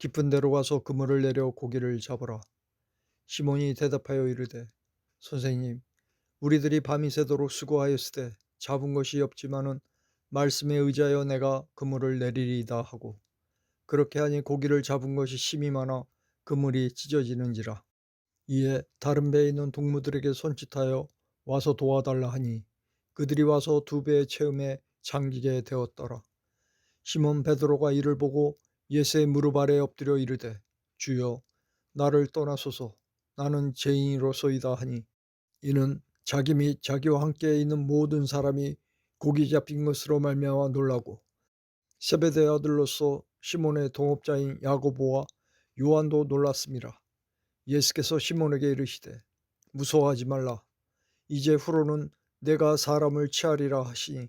깊은 데로 가서 그물을 내려 고기를 잡으라. 시몬이 대답하여 이르되 선생님 우리들이 밤이 새도록 수고하였으되 잡은 것이 없지만은 말씀에 의지하여 내가 그물을 내리리이다 하고 그렇게 하니 고기를 잡은 것이 심이 많아 그물이 찢어지는지라 이에 다른 배에 있는 동무들에게 손짓하여 와서 도와달라 하니 그들이 와서 두 배의 체험에 잠기게 되었더라 시몬 베드로가 이를 보고 예수의 무릎 아래 엎드려 이르되 주여 나를 떠나소서 나는 죄인이로소이다 하니 이는 자기 및 자기와 함께 있는 모든 사람이 고기 잡힌 것으로 말미암아 놀라고 세베대 아들로서 시몬의 동업자인 야고보와 요한도 놀랐습니다. 예수께서 시몬에게 이르시되 무서워하지 말라 이제 후로는 내가 사람을 취하리라 하시니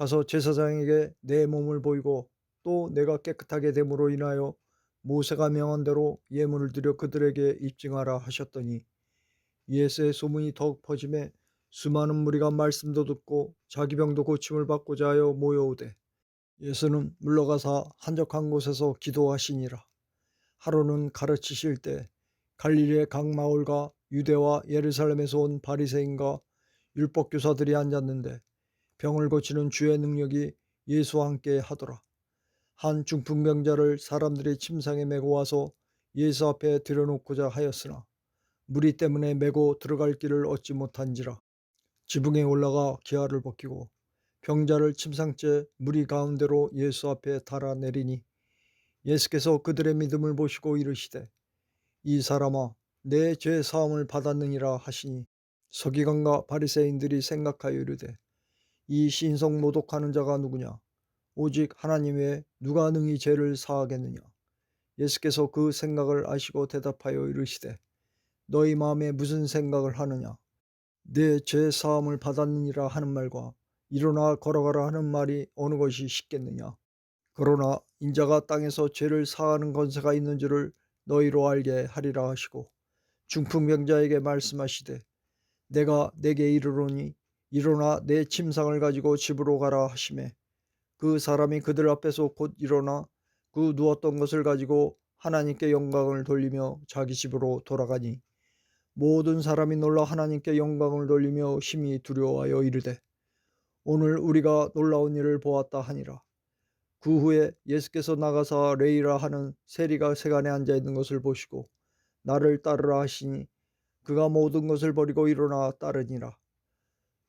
가서 제사장에게 내 몸을 보이고 또 내가 깨끗하게 됨으로 인하여 모세가 명한 대로 예물을 드려 그들에게 입증하라 하셨더니 예수의 소문이 더욱 퍼짐에 수많은 무리가 말씀도 듣고 자기 병도 고침을 받고자 하여 모여오되 예수는 물러가사 한적한 곳에서 기도하시니라. 하루는 가르치실 때 갈릴리의 각 마을과 유대와 예루살렘에서 온 바리새인과 율법 교사들이 앉았는데 병을 고치는 주의 능력이 예수와 함께 하더라. 한 중풍병자를 사람들이 침상에 메고 와서 예수 앞에 들여놓고자 하였으나 무리 때문에 메고 들어갈 길을 얻지 못한지라. 지붕에 올라가 기아를 벗기고 병자를 침상째 무리 가운데로 예수 앞에 달아내리니 예수께서 그들의 믿음을 보시고 이르시되 이 사람아 내 죄 사함을 받았느니라 하시니 서기관과 바리새인들이 생각하여 이르되 이 신성 모독하는 자가 누구냐? 오직 하나님 외에 누가 능히 죄를 사하겠느냐? 예수께서 그 생각을 아시고 대답하여 이르시되 너희 마음에 무슨 생각을 하느냐? 내 죄 사함을 받았느니라 하는 말과 일어나 걸어가라 하는 말이 어느 것이 쉽겠느냐? 그러나 인자가 땅에서 죄를 사하는 권세가 있는 줄을 너희로 알게 하리라 하시고 중풍병자에게 말씀하시되 내가 내게 이르노니 일어나 내 침상을 가지고 집으로 가라 하심에 그 사람이 그들 앞에서 곧 일어나 그 누웠던 것을 가지고 하나님께 영광을 돌리며 자기 집으로 돌아가니 모든 사람이 놀라 하나님께 영광을 돌리며 심히 두려워하여 이르되 오늘 우리가 놀라운 일을 보았다 하니라. 그 후에 예수께서 나가사 레이라 하는 세리가 세간에 앉아 있는 것을 보시고 나를 따르라 하시니 그가 모든 것을 버리고 일어나 따르니라.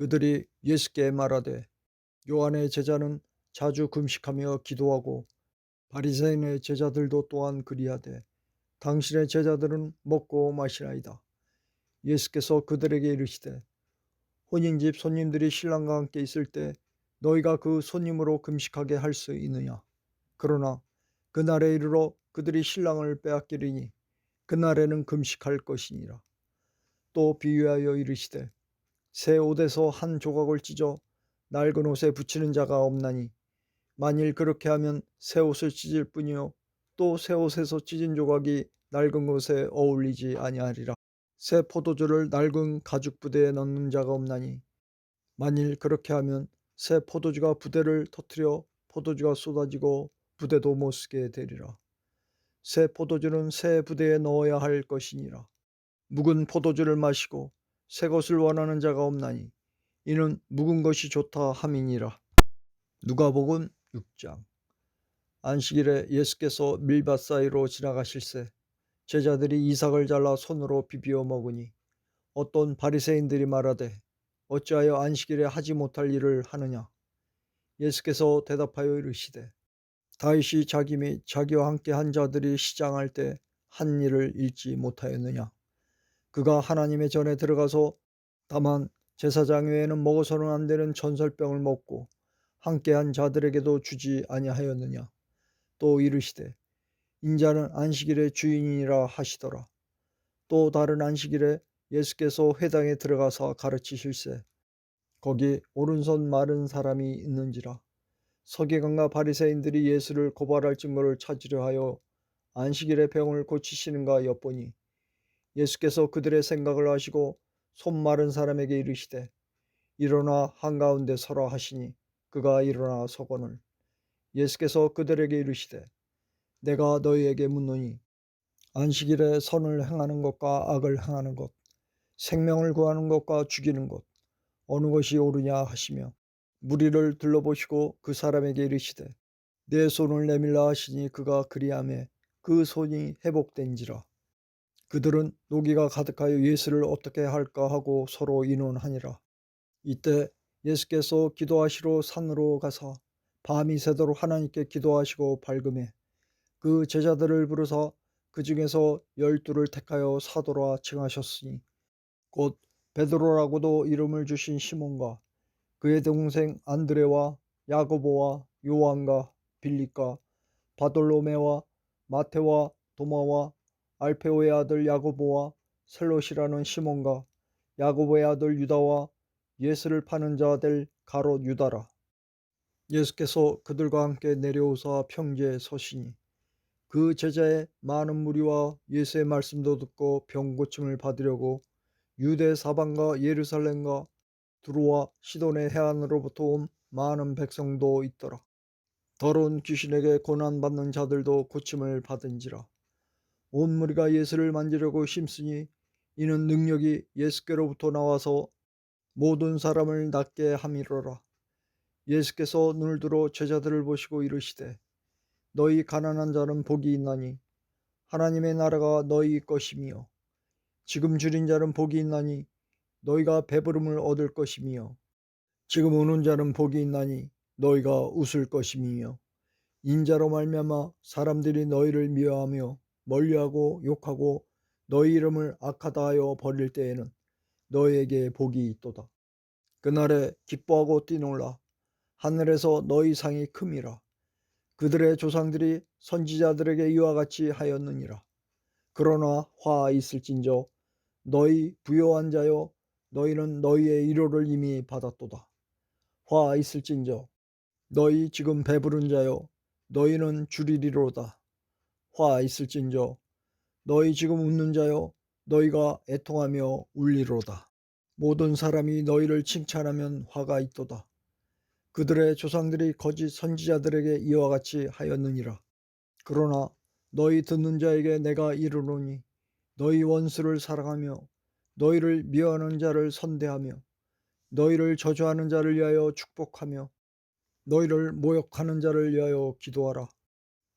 그들이 예수께 말하되 요한의 제자는 자주 금식하며 기도하고 바리새인의 제자들도 또한 그리하되 당신의 제자들은 먹고 마시나이다. 예수께서 그들에게 이르시되 혼인집 손님들이 신랑과 함께 있을 때 너희가 그 손님으로 금식하게 할 수 있느냐? 그러나 그날에 이르러 그들이 신랑을 빼앗기리니 그날에는 금식할 것이니라. 또 비유하여 이르시되 새 옷에서 한 조각을 찢어 낡은 옷에 붙이는 자가 없나니 만일 그렇게 하면 새 옷을 찢을 뿐이요 또 새 옷에서 찢은 조각이 낡은 것에 어울리지 아니하리라. 새 포도주를 낡은 가죽 부대에 넣는 자가 없나니 만일 그렇게 하면 새 포도주가 부대를 터뜨려 포도주가 쏟아지고 부대도 못 쓰게 되리라. 새 포도주는 새 부대에 넣어야 할 것이니라. 묵은 포도주를 마시고 새 것을 원하는 자가 없나니 이는 묵은 것이 좋다 함이니라. 누가복음 6장. 안식일에 예수께서 밀밭 사이로 지나가실새 제자들이 이삭을 잘라 손으로 비비어 먹으니 어떤 바리새인들이 말하되 어찌하여 안식일에 하지 못할 일을 하느냐? 예수께서 대답하여 이르시되 다윗이 자기 및 자기와 함께 한 자들이 시장할 때 한 일을 잃지 못하였느냐 그가 하나님의 전에 들어가서 다만 제사장 외에는 먹어서는 안 되는 전설병을 먹고 함께한 자들에게도 주지 아니하였느냐? 또 이르시되 인자는 안식일의 주인이라 하시더라. 또 다른 안식일에 예수께서 회당에 들어가서 가르치실세. 거기 오른손 마른 사람이 있는지라. 서기관과 바리새인들이 예수를 고발할 증거를 찾으려 하여 안식일에 병을 고치시는가 엿보니 예수께서 그들의 생각을 아시고 손 마른 사람에게 이르시되 일어나 한가운데 서라 하시니 그가 일어나 서거늘. 예수께서 그들에게 이르시되 내가 너희에게 묻노니 안식일에 선을 행하는 것과 악을 행하는 것 생명을 구하는 것과 죽이는 것 어느 것이 옳으냐 하시며 무리를 둘러보시고 그 사람에게 이르시되 내 손을 내밀라 하시니 그가 그리함에 그 손이 회복된지라 그들은 노기가 가득하여 예수를 어떻게 할까 하고 서로 의논하니라. 이때 예수께서 기도하시러 산으로 가사 밤이 새도록 하나님께 기도하시고 밝음에 그 제자들을 부르사 그 중에서 열두를 택하여 사도라 칭하셨으니 곧 베드로라고도 이름을 주신 시몬과 그의 동생 안드레와 야고보와 요한과 빌립과 바돌로메와 마테와 도마와 알페오의 아들 야고보와 셀롯이라는 시몬과 야고보의 아들 유다와 예수를 파는 자될 가롯 유다라. 예수께서 그들과 함께 내려오사 평지에 서시니 그 제자의 많은 무리와 예수의 말씀도 듣고 병 고침을 받으려고 유대 사방과 예루살렘과 두루와 시돈의 해안으로부터 온 많은 백성도 있더라. 더러운 귀신에게 고난받는 자들도 고침을 받은지라. 온 무리가 예수를 만지려고 힘쓰니 이는 능력이 예수께로부터 나와서 모든 사람을 낫게 함이로라. 예수께서 눈을 들어 제자들을 보시고 이르시되 너희 가난한 자는 복이 있나니 하나님의 나라가 너희 것이며 지금 줄인 자는 복이 있나니 너희가 배부름을 얻을 것이며 지금 우는 자는 복이 있나니 너희가 웃을 것이며 인자로 말미암아 사람들이 너희를 미워하며 멀리하고 욕하고 너희 이름을 악하다 하여 버릴 때에는 너희에게 복이 있도다. 그날에 기뻐하고 뛰놀라 하늘에서 너희 상이 큼이라 그들의 조상들이 선지자들에게 이와 같이 하였느니라. 그러나 화 있을진저 너희 부요한 자여 너희는 너희의 위로를 이미 받았도다. 화 있을진저 너희 지금 배부른 자여 너희는 주리리로다. 화 있을진저 너희 지금 웃는 자여 너희가 애통하며 울리로다. 모든 사람이 너희를 칭찬하면 화가 있도다. 그들의 조상들이 거짓 선지자들에게 이와 같이 하였느니라. 그러나 너희 듣는 자에게 내가 이르노니 너희 원수를 사랑하며 너희를 미워하는 자를 선대하며 너희를 저주하는 자를 위하여 축복하며 너희를 모욕하는 자를 위하여 기도하라.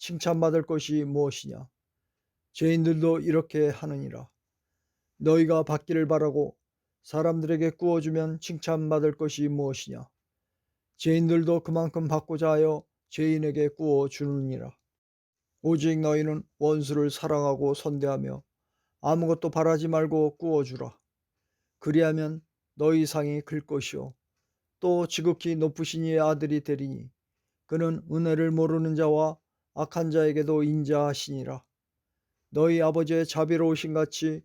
칭찬받을 것이 무엇이냐? 죄인들도 이렇게 하느니라. 너희가 받기를 바라고 사람들에게 구워주면 칭찬받을 것이 무엇이냐? 죄인들도 그만큼 받고자 하여 죄인에게 구워 주느니라. 오직 너희는 원수를 사랑하고 선대하며 아무것도 바라지 말고 꾸어주라. 그리하면 너희 상이 클 것이요 또 지극히 높으신 이의 아들이 되리니 그는 은혜를 모르는 자와 악한 자에게도 인자하시니라. 너희 아버지의 자비로우신 같이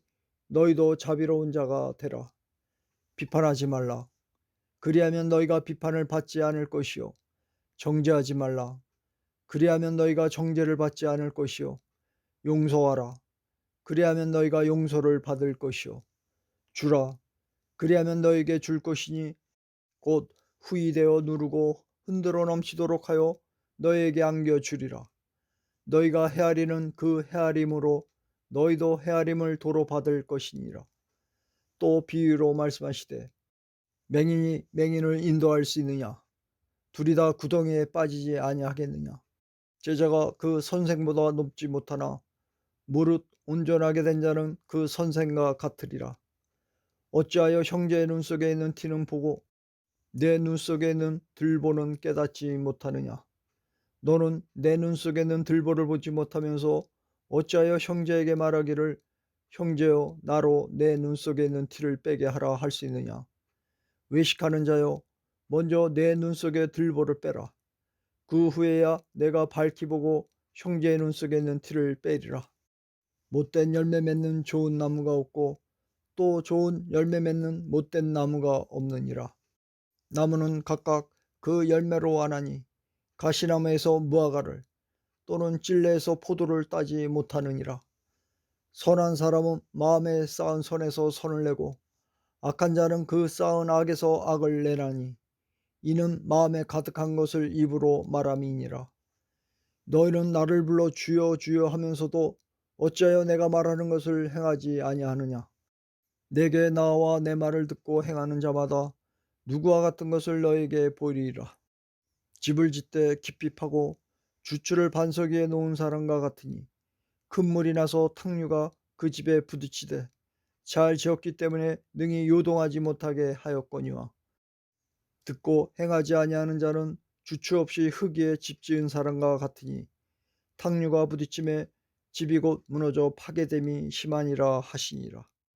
너희도 자비로운 자가 되라. 비판하지 말라. 그리하면 너희가 비판을 받지 않을 것이요 정죄하지 말라. 그리하면 너희가 정죄를 받지 않을 것이요 용서하라. 그리하면 너희가 용서를 받을 것이요 주라. 그리하면 너에게 줄 것이니 곧 후이되어 누르고 흔들어 넘치도록 하여 너에게 안겨 주리라. 너희가 헤아리는 그 헤아림으로 너희도 헤아림을 도로 받을 것이니라. 또 비유로 말씀하시되 맹인이 맹인을 인도할 수 있느냐? 둘이 다 구덩이에 빠지지 아니하겠느냐? 제자가 그 선생보다 높지 못하나 무릇 온전하게 된 자는 그 선생과 같으리라. 어찌하여 형제의 눈 속에 있는 티는 보고 내 눈 속에 있는 들보는 깨닫지 못하느냐? 너는 내 눈 속에 있는 들보를 보지 못하면서 어찌하여 형제에게 말하기를 형제여 나로 내 눈 속에 있는 티를 빼게 하라 할 수 있느냐? 외식하는 자여 먼저 내 눈 속에 들보를 빼라. 그 후에야 내가 밝히 보고 형제의 눈 속에 있는 티를 빼리라. 못된 열매 맺는 좋은 나무가 없고 또 좋은 열매 맺는 못된 나무가 없느니라. 나무는 각각 그 열매로 아나니 가시나무에서 무화과를 또는 찔레에서 포도를 따지 못하느니라. 선한 사람은 마음에 쌓은 선에서 선을 내고 악한 자는 그 쌓은 악에서 악을 내나니 이는 마음에 가득한 것을 입으로 말함이니라. 너희는 나를 불러 주여 주여 하면서도 어찌하여 내가 말하는 것을 행하지 아니하느냐? 내게 나와 내 말을 듣고 행하는 자마다 누구와 같은 것을 너에게 보이리라. 집을 짓되 깊이 파고 주추를 반석 위에 놓은 사람과 같으니 큰 물이 나서 탕류가 그 집에 부딪히되 잘 지었기 때문에 능히 요동하지 못하게 하였거니와 듣고 행하지 아니하는 자는 주추 없이 흙 위에 집 지은 사람과 같으니 탕류가 부딪힘에 집이 곧 무너져 파괴됨이 심하니라 하시니라.